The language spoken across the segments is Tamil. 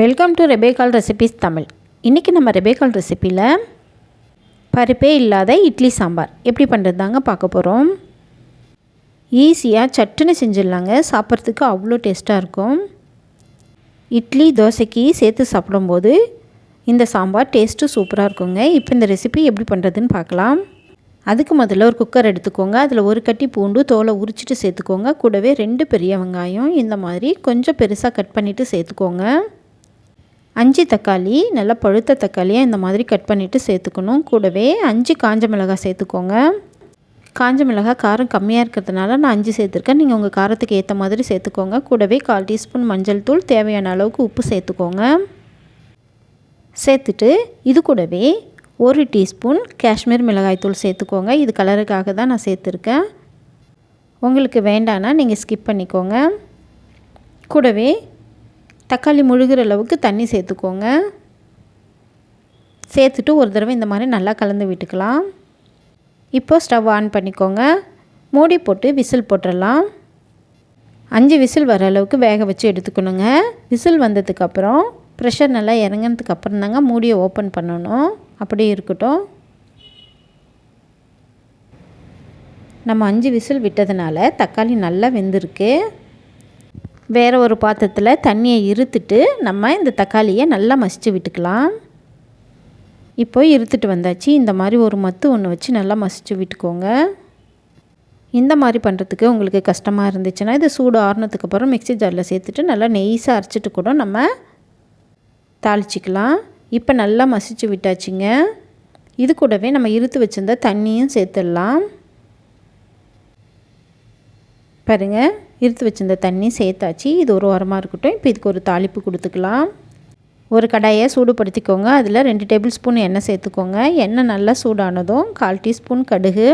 வெல்கம் டு ரெபேகால் ரெசிபிஸ் தமிழ் இன்றைக்கி நம்ம ரெபேகால் ரெசிப்பியில் பருப்பே இல்லாத இட்லி சாம்பார். எப்படி பண்ணுறது தாங்க பார்க்க போகிறோம் ஈஸியாக சட்டுன்னு செஞ்சிடலாங்க. சாப்பிட்றதுக்கு அவ்வளோ டேஸ்ட்டாக இருக்கும். இட்லி தோசைக்கு சேர்த்து சாப்பிடும்போது இந்த சாம்பார் டேஸ்ட்டு சூப்பராக இருக்குங்க. இப்போ இந்த ரெசிபி எப்படி பண்ணுறதுன்னு பார்க்கலாம். அதுக்கு முதல்ல ஒரு குக்கர் எடுத்துக்கோங்க. அதில் ஒரு கட்டி பூண்டு தோலை உரிச்சிட்டு சேர்த்துக்கோங்க. கூடவே ரெண்டு பெரிய வெங்காயம் இந்த மாதிரி கொஞ்சம் பெருசாக கட் பண்ணிவிட்டு சேர்த்துக்கோங்க. அஞ்சு தக்காளி நல்லா பழுத்த தக்காளியாக இந்த மாதிரி கட் பண்ணிவிட்டு சேர்த்துக்கணும். கூடவே அஞ்சு காஞ்ச மிளகாய் சேர்த்துக்கோங்க. காஞ்ச மிளகாய் காரம் கம்மியாக இருக்கிறதுனால நான் அஞ்சு சேர்த்துருக்கேன். நீங்கள் உங்கள் காரத்துக்கு ஏற்ற மாதிரி சேர்த்துக்கோங்க. கூடவே கால் டீஸ்பூன் மஞ்சள் தூள் தேவையான அளவுக்கு உப்பு சேர்த்துக்கோங்க. சேர்த்துட்டு இது கூடவே ஒரு டீஸ்பூன் காஷ்மீர் மிளகாய் தூள் சேர்த்துக்கோங்க. இது கலருக்காக தான் நான் சேர்த்துருக்கேன். உங்களுக்கு வேண்டான்னா நீங்கள் ஸ்கிப் பண்ணிக்கோங்க. கூடவே தக்காளி முழுகிற அளவுக்கு தண்ணி சேர்த்துக்கோங்க. சேர்த்துட்டு ஒரு தடவை இந்த மாதிரி நல்லா கலந்து விட்டுக்கலாம். இப்போ ஸ்டவ் ஆன் பண்ணிக்கோங்க. மூடி போட்டு விசில் போட்டுடலாம் அஞ்சு விசில் வர அளவுக்கு வேக வச்சு எடுத்துக்கணுங்க. விசில் வந்ததுக்கப்புறம் ப்ரெஷர் நல்லா இறங்கினதுக்கு அப்புறம் தாங்க மூடியை ஓப்பன் பண்ணணும். அப்படியே இருக்கட்டும். நம்ம அஞ்சு விசில் விட்டதுனால தக்காளி நல்லா வெந்திருக்கு. வேறு ஒரு பாத்திரத்தில் தண்ணியை இருத்துட்டு நம்ம இந்த தக்காளியை நல்லா மசித்து விட்டுக்கலாம். இப்போ இருத்துட்டு வந்தாச்சு. இந்த மாதிரி ஒரு மத்து ஒன்று வச்சு நல்லா மசித்து விட்டுக்கோங்க. இந்த மாதிரி பண்ணுறதுக்கு உங்களுக்கு கஷ்டமாக இருந்துச்சுன்னா இது சூடு ஆறுனதுக்கு அப்புறம் மிக்சி ஜாரில் சேர்த்துட்டு நல்லா நெய்ஸாக அரைச்சிட்டு கூட நம்ம தாளிச்சிக்கலாம். இப்போ நல்லா மசித்து விட்டாச்சுங்க. இது கூடவே நம்ம இருத்து வச்சுருந்த தண்ணியும் சேர்த்துடலாம். பாருங்கள் இருத்து வச்சிருந்த தண்ணி சேர்த்தாச்சு. இது ஒரு உரமாக இருக்கட்டும். இப்போ இதுக்கு ஒரு தாளிப்பு கொடுத்துக்கலாம். ஒரு கடாயை சூடுபடுத்திக்கோங்க. அதில் ரெண்டு டேபிள் ஸ்பூன் எண்ணெய் சேர்த்துக்கோங்க. எண்ணெய் நல்லா சூடானதும் கால் டீஸ்பூன் கடுகு.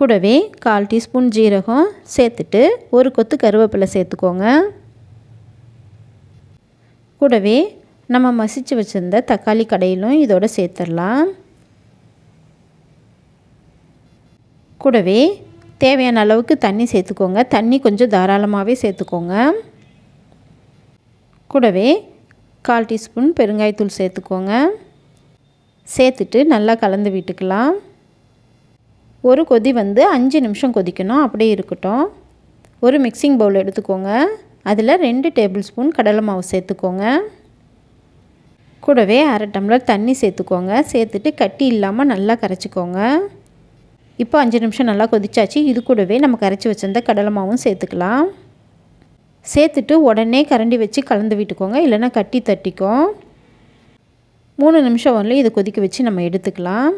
கூடவே கால் டீஸ்பூன் ஜீரகம் சேர்த்துட்டு ஒரு கொத்து கருவேப்பிலை சேர்த்துக்கோங்க. கூடவே நம்ம மசித்து வச்சுருந்த தக்காளி கடையிலும் இதோட சேர்த்துடலாம். கூடவே தேவையான அளவுக்கு தண்ணி சேர்த்துக்கோங்க. தண்ணி கொஞ்சம் தாராளமாகவே சேர்த்துக்கோங்க. கூடவே கால் டீஸ்பூன் பெருங்காயத்தூள் சேர்த்துக்கோங்க. சேர்த்துட்டு நல்லா கலந்து விட்டுக்கலாம். ஒரு கொதி வந்து அஞ்சு நிமிஷம் கொதிக்கணும். அப்படியே இருக்கட்டும். ஒரு மிக்சிங் பவுல் எடுத்துக்கோங்க. அதில் ரெண்டு டேபிள் ஸ்பூன் கடலை மாவு சேர்த்துக்கோங்க. கூடவே அரை டம்ளர் தண்ணி சேர்த்துக்கோங்க. சேர்த்துட்டு கட்டி இல்லாமல் நல்லா கரைச்சிக்கோங்க. இப்போ அஞ்சு நிமிஷம் நல்லா கொதிச்சாச்சு. இது கூடவே நம்ம கரைச்சி வச்சிருந்த கடலை மாவும் சேர்த்துக்கலாம். சேர்த்துட்டு உடனே கரண்டி வச்சு கலந்து விட்டுக்கோங்க. இல்லைன்னா கட்டி தட்டிக்கும் மூணு நிமிஷம் வரலையும் இதை கொதிக்க வச்சு நம்ம எடுத்துக்கலாம்.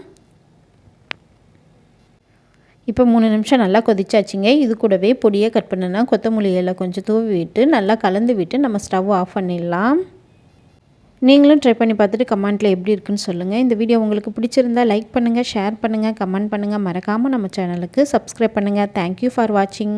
இப்போ மூணு நிமிஷம் நல்லா கொதிச்சாச்சுங்க. இது கூடவே பொடியை கட் பண்ணுனா கொத்தமல்லி இலை கொஞ்சம் தூவி விட்டு நல்லா கலந்து விட்டு நம்ம ஸ்டவ் ஆஃப் பண்ணிடலாம். நீங்களும் ட்ரை பண்ணி பார்த்துட்டு கமெண்ட்டில் எப்படி இருக்குன்னு சொல்லுங்கள் இந்த வீடியோ உங்களுக்கு பிடிச்சிருந்தா லைக் பண்ணுங்கள் ஷேர் பண்ணுங்கள் கமெண்ட் பண்ணுங்கள் மறக்காமல் நம்ம சேனலுக்கு சப்ஸ்கிரைப் பண்ணுங்கள் தேங்க்யூ ஃபார் வாட்சிங்